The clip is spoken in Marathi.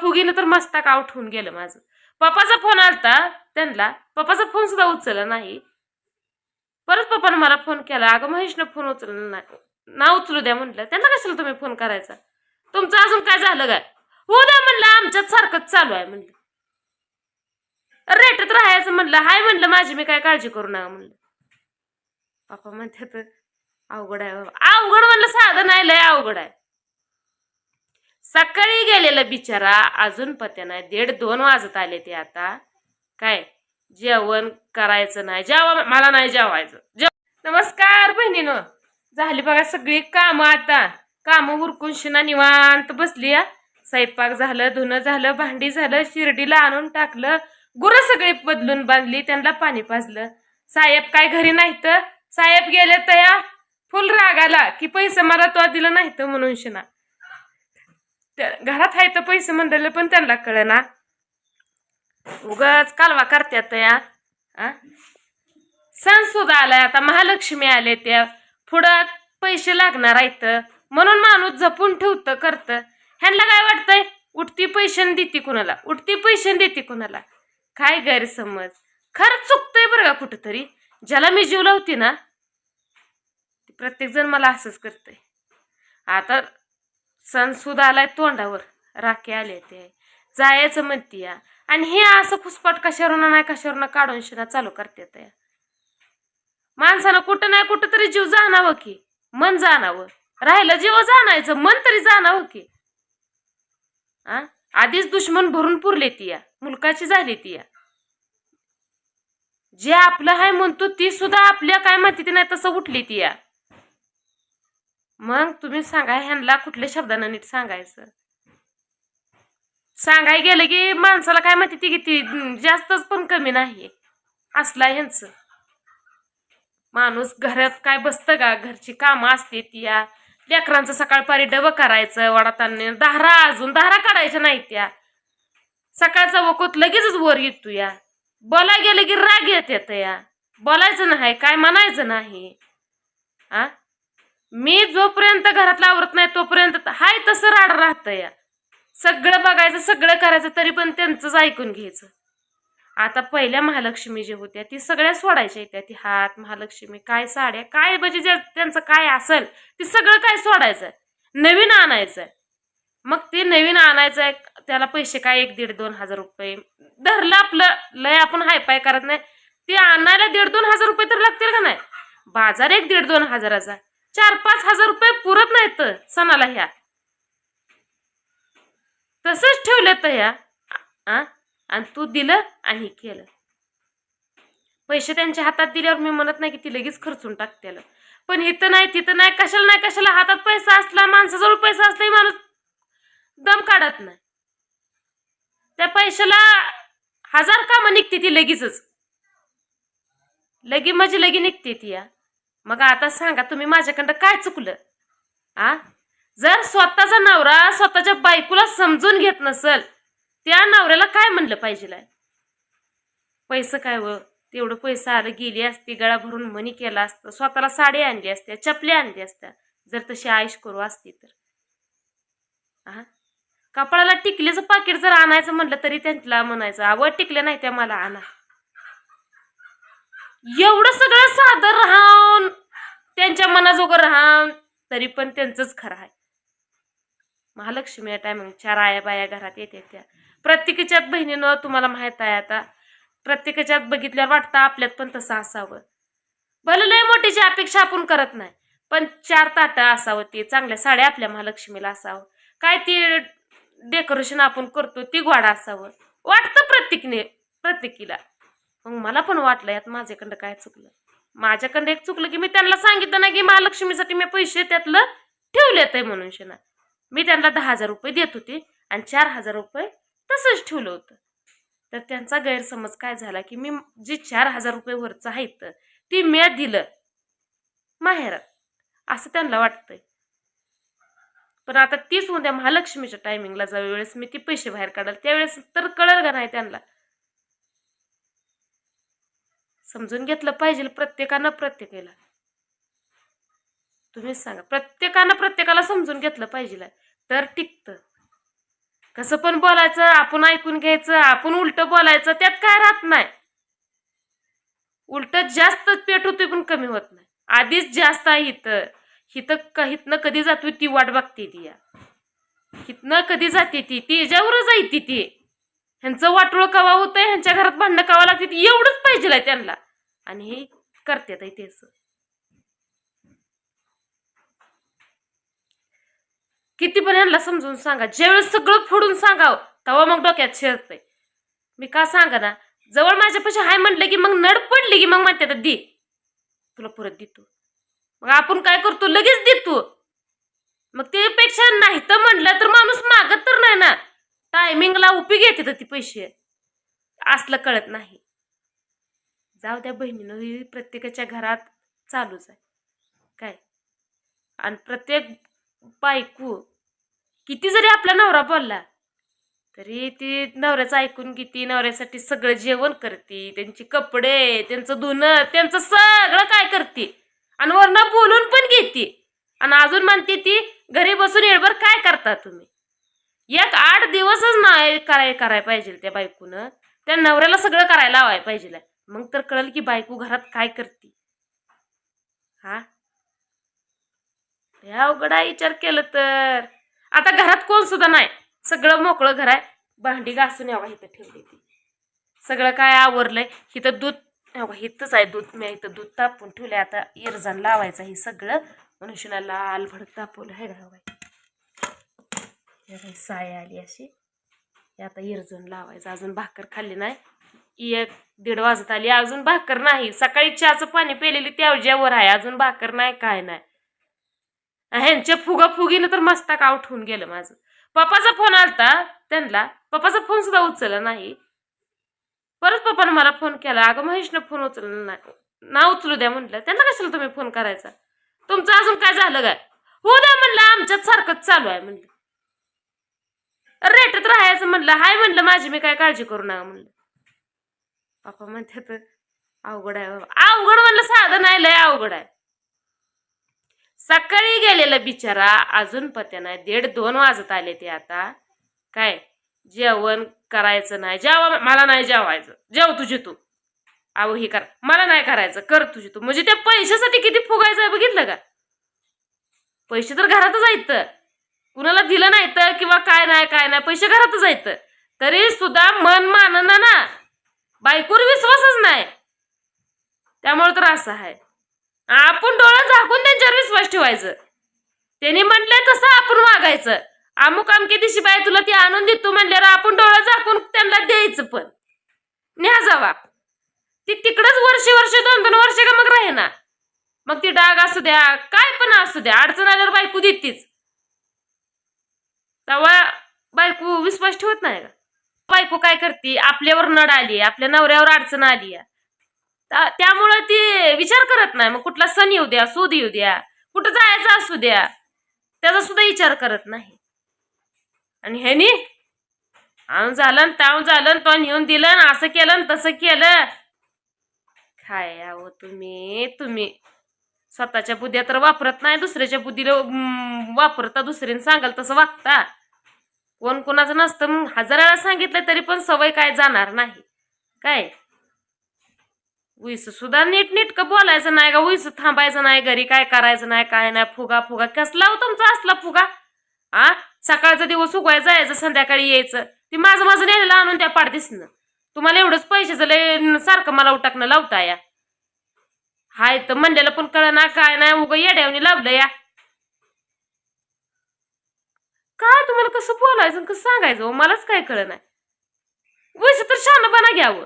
फुगीनं तर मस्तक आउट होऊन गेलं माझं. पप्पाचा फोन आलता त्यांना. पप्पाचा फोन सुद्धा उचलला नाही. परत पप्पानं मला फोन केला. अगं महेशनं फोन उचलला नाही. ना उचलू द्या म्हटलं. त्यांना कशाला तुम्ही फोन करायचा? तुमचं अजून काय झालं काय हो द्या म्हणलं आमच्यात सारखंच चालू आहे म्हणलं. रेटत राहायचं म्हणलं. हाय म्हणलं माझी मी काय काळजी करू नका म्हणलं. पप्पा म्हणतात अवघड आहे बाबा. अवघड म्हणलं साधं नाही लय अवघड आहे. सकाळी गेलेलं बिचारा अजून पत्या दीड दोन वाजत आले ते आता. काय? जेवण करायचं नाही. जेवा मला नाही जेवायचं. जेव नमस्कार बहिणीनो. झाली बघा सगळी कामं आता. कामं हुरकून शिना निवांत बसली स्वयंपाक झालं धुणं झालं भांडी झालं शिर्डीला आणून टाकलं. गुरं सगळी बदलून बांधली त्यांना पाणी पाजलं. साहेब काय घरी नाही तर साहेब गेले तया फुल रागाला की पैसे मला तो दिलं नाही तर म्हणून शिना. त्या- घरात आहे तर पैसे म्हणलेले पण त्यांना कळना. उगाच कालवा करत्यात या. सण सुद्धा आलाय आता महालक्ष्मी आले त्या. पुढं पैसे लागणार आहेत. म्हणून माणूस जपून ठेवतं करतं. ह्यांना काय वाटतंय? उठती पैसे देते कुणाला? उठती पैसे देते कुणाला? काय गैरसमज? खरंच चुकतंय बरं का कुठंतरी. ज्याला मी जीव लावते ना प्रत्येक जण मला असंच करतंय. आता सण सुद्धा आलाय तोंडावर. राखे आले ते. जायचं म्हणती या. आणि हे असं खुसपट कशावरून नाही कशावरून काढून शिना चालू करते या माणसानं कुठं नाही कुठं तरी जीव जाणावं की. मन जाणावं. राहिलं जीव जाणायचं मन तरी जाणावं की. आ? आधीच दुश्मन भरून पुरले ती या. मुलकाची झाली ती या. जे आपलं आहे म्हणतो ती सुद्धा आपल्या काय माहिती नाही तसं उठली ती या. मग तुम्ही सांगा ह्यांना कुठल्या शब्दानं नीट सांगायचं? सांगाय गेलं की माणसाला काय माहिती ती किती जास्तच पण कमी नाही असला ह्यांचं. माणूस घरात काय बसतं का? घरची कामं असते ती या. लेकरांचं सकाळपारी डबं करायचं वडातांनी दारा अजून दारा काढायच्या नाही त्या. सकाळचा वकोत लगेचच वर येतो या. बोलाय गेलं की राग येत येतं या. बोलायचं नाही काय म्हणायचं नाही. आ? मी जोपर्यंत घरातला आवरत नाही तोपर्यंत हाय तसं राड राहतं या. सगळं बघायचं सगळं करायचं तरी पण त्यांचंच ऐकून घ्यायचं. आता पहिल्या महालक्ष्मी जे होत्या ती सगळ्या सोडायच्या येत्या ती हात महालक्ष्मी काय साड्या काय म्हणजे जे त्यांचं काय असेल ते सगळं काय सोडायचं नवीन आणायचं मग ते नवीन आणायचं आहे त्याला पैसे काय? एक दीड दोन हजार रुपये. धरलं आपलं लय आपण हायपाय करत नाही. ते आणायला दीड दोन हजार रुपये तर लागतील का नाही? बाजार एक दीड दोन हजाराचा. चार पाच हजार रुपये पुरत नाहीत सणाला ह्या. तसंच ठेवलं तर ह्या. आ आणि तू दिलं आणि केलं. पैसे त्यांच्या हातात दिल्यावर मी म्हणत नाही की ती लगेच खर्चून टाकतेलं पण इथं नाही तिथं नाही कशाला नाही कशाला हातात पैसा असला माणसाजवळ पैसा असलाही माणूस दम काढत नाही. त्या पैशाला हजार कामं निघते ती लगेचच. लगी म्हणजे लगी निघते ती या. मग आता सांगा तुम्ही माझ्याकडं काय चुकलं? आ? जर स्वतःचा नवरा स्वतःच्या बायकोला समजून घेत नसल त्या नवऱ्याला काय म्हणलं पाहिजे पैसे काय व? तेवढं पैसा आलं गेली असती गळा भरून मनी केला असतं स्वतःला साडी आणली असत्या चपल्या आणली असत्या जर तशी आयुष करू असती तर. हा कपाळाला टिकलीचं पाकिट जर आणायचं म्हटलं तरी त्यांना म्हणायचं आवड टिकले नाही त्या मला आणा. एवढं सगळं साधं राहून त्यांच्या मनाजोगं राहून तरी पण त्यांचंच खरं आहे. महालक्ष्मी या टायमिंग चार आया बाया घरात येते त्या. प्रत्येकाच्यात बहिणीनं तुम्हाला माहीत आहे आता. प्रत्येकाच्यात बघितल्यावर वाटतं आपल्यात पण तसं असावं. भलं लय मोठीची अपेक्षा आपण करत नाही पण चार ताटं असावं ते चांगल्या साड्या आपल्या महालक्ष्मीला असावं. काय ते डेकोरेशन आपण करतो ती गोडा असावं. वाटतं प्रत्येकीने प्रत्येकीला. मग मला पण वाटलं यात माझ्याकडं काय चुकलं? माझ्याकडं एक चुकलं की मी त्यांना सांगितलं ना की महालक्ष्मीसाठी मी पैसे त्यातलं ठेवलेत आहे म्हणून शेना मी त्यांना दहा हजार रुपये देत होते आणि चार हजार रुपये तसंच ठेवलं होतं. तर त्यांचा गैरसमज काय झाला की मी जे चार हजार रुपये वरचं आहेत ती मी दिलं. माहेरात. असं त्यांना वाटतंय. पण आता तीच उद्या महालक्ष्मीच्या टायमिंगला ज्या वेळेस मी ती पैसे बाहेर काढाल त्यावेळेस तर कळल का नाही त्यांना? समजून घेतलं पाहिजे प्रत्येकानं प्रत्येकाला. तुम्हीच सांगा प्रत्येकानं प्रत्येकाला समजून घेतलं पाहिजे तर टिकतं. कसं पण बोलायचं आपण ऐकून घ्यायचं आपण उलट बोलायचं त्यात काय राहत नाही. उलट जास्त पेट होतोय पण कमी होत नाही. आधीच जास्त आहे इथं. हिथं क हिथनं कधी जातोय ती वाट बघते ती या. हिथनं कधी जाते ती? तिच्यावरच आहे ती ती. ह्यांचं वाटोळ कवा होतंय ह्यांच्या घरात भांडणं कवा लागते एवढंच पाहिजे त्यांना. आणि हे करतात आहे तेच किती पण ह्यांना समजून सांगा ज्यावेळेस सगळं फोडून सांगावं तेव्हा मग डोक्यात शिरतंय. मी का सांगा ना जवळ माझ्यापाशी हाय म्हटलं की मग नड पडली की मग म्हणते तर दे. तुला परत देतो. मग आपण काय करतो? लगेच देतो. मग त्यापेक्षा नाही तर म्हणलं तर माणूस मागत तर नाही ना. टायमिंगला उपी घेते तर ती पैसे. असलं कळत नाही. जाऊ द्या बहिणीनं ही प्रत्येकाच्या घरात चालूच आहे. काय? आणि प्रत्येक बायको किती जरी आपला नवरा बोलला तरी ती नवऱ्याचं ऐकून घेते नवऱ्यासाठी सगळं जेवण करते त्यांची कपडे त्यांचं धुणं त्यांचं सगळं काय करते. आणि वरनं बोलून पण घेते. आणि अजून म्हणते ती घरी बसून येळभर काय करता तुम्ही? एक आठ दिवसच नाही कराय कराय पाहिजे त्या बायकोनं. त्या नवऱ्याला सगळं करायला हवाय पाहिजे. मग तर कळलं की बायको घरात काय करते. हा? या अवघड आहे विचार केलं तर. आता घरात कोण सुद्धा नाही. सगळं मोकळं घर आहे. भांडी घासून यावं इथं ठेवली ती. सगळं काय आवरलंय? इथं दूध यावं इथंच आहे दूध. मी इथं दूध तापून ठेवलंय. आता इरजान लावायचं हे सगळं. मनुष्याला लाल भडक तापवलं हे घावाय साय आली अशी. आता इरजून लावायचं. अजून भाकर खाल्ली नाही. एक दीड वाजत आली. अजून भाकर नाही. सकाळी चहाचं पाणी पेलेली त्यावज्यावर आहे. अजून भाकर नाही काय नाही. ह्यांच्या फुगा फुगीनं तर मस्ताक आउट होऊन गेलं माझं. पप्पाचा फोन आलता त्यांना. पप्पाचा फोन सुद्धा उचलला नाही. परत पप्पानं मला फोन केला. अगं महेशनं फोन उचलला नाही. ना उचलू द्या म्हटलं. त्यांना कशाला तुम्ही फोन करायचा? तुमचं अजून काय झालं काय? हो द्या म्हणलं आमच्यात सारखंच चालू आहे म्हणलं. रेटत राहायचं म्हणलं. हाय म्हणलं माझी मी काय काळजी करू नका म्हणलं. पापा म्हणतात अवघड आहे बाबा. अवघड म्हणलं साधं नाही लय अवघड आहे. सकाळी गेलेला बिचारा अजून पत्या नाही. दीड दोन वाजत आले ते आता. काय? जेवण करायचं नाही. जेवा मला नाही जेवायचं. जेव तुझी तू. अहो हे कर. मला नाही करायचं. कर तुझी तू. म्हणजे त्या पैशासाठी किती फुगायचं आहे बघितलं का? पैसे तर घरातच आहेत कुणाला दिलं नाही तर किंवा काय नाही काय नाही पैसे घरातच आहेत. तरी सुद्धा मन मानना ना बायकोर विश्वासच नाही. त्यामुळे तर असं आहे. आपण डोळं झाकून त्यांच्यावर विश्वास ठेवायचं. त्यांनी म्हटलंय तसं आपण वागायचं. अमुक अमके दिशी बाय तुला ती आणून देतो म्हणल्यावर आपण डोळं झाकून त्यांना द्यायचं पण. न्या जावा. ती तिकडंच वर्षे वर्ष दोन दोन वर्ष का मग राहे ना मग ती डाग असू द्या काय पण असू द्या. अडचण आल्यावर बायको देतीच. तेव्हा बायको विश्वास ठेवत नाही का? बायको काय करते? आपल्यावर नड आली आपल्या नवऱ्यावर अडचण आली. त्यामुळं ती विचार करत नाही. मग कुठला सण येऊ द्या सूद येऊ द्या कुठं जायचं असू द्या त्याचा सुद्धा विचार करत नाही. आणि ह्यानी आऊन झालं ताव झालं तो नेऊन दिलं आणि असं केलं आणि तसं केलं. काय यावं तुम्ही तुम्ही स्वतःच्या बुद्ध्या तर वापरत नाही दुसऱ्याच्या बुद्धीला वापरता दुसऱ्याने सांगाल तसं वागता. कोण कोणाचं नसतं. मग हजार वेळा सांगितलं तरी पण सवय काय जाणार नाही. काय? उईस सुद्धा नीट नीटकं बोलायचं नाही का? उईस थांबायचं नाही घरी काय करायचं नाही काय नाही फुगा फुगा. कसला हो तुमचा असला फुगा? आ? सकाळचा दिवस उगवाय जायचं संध्याकाळी यायचं. ती माझं माझं नेलेलं आणून त्या पाडतीसनं तुम्हाला एवढंच पैशाचं लय सारखं मला उटाकणं लावता या हाय तर म्हणलेलं पण कळ ना काय नाही उगं येड्यावनी लावलं या. काय तुम्हाला कसं बोलायचं कसं सांगायचं हो? मलाच काय कळ नाही वैसे तर शहाणपणा घ्यावं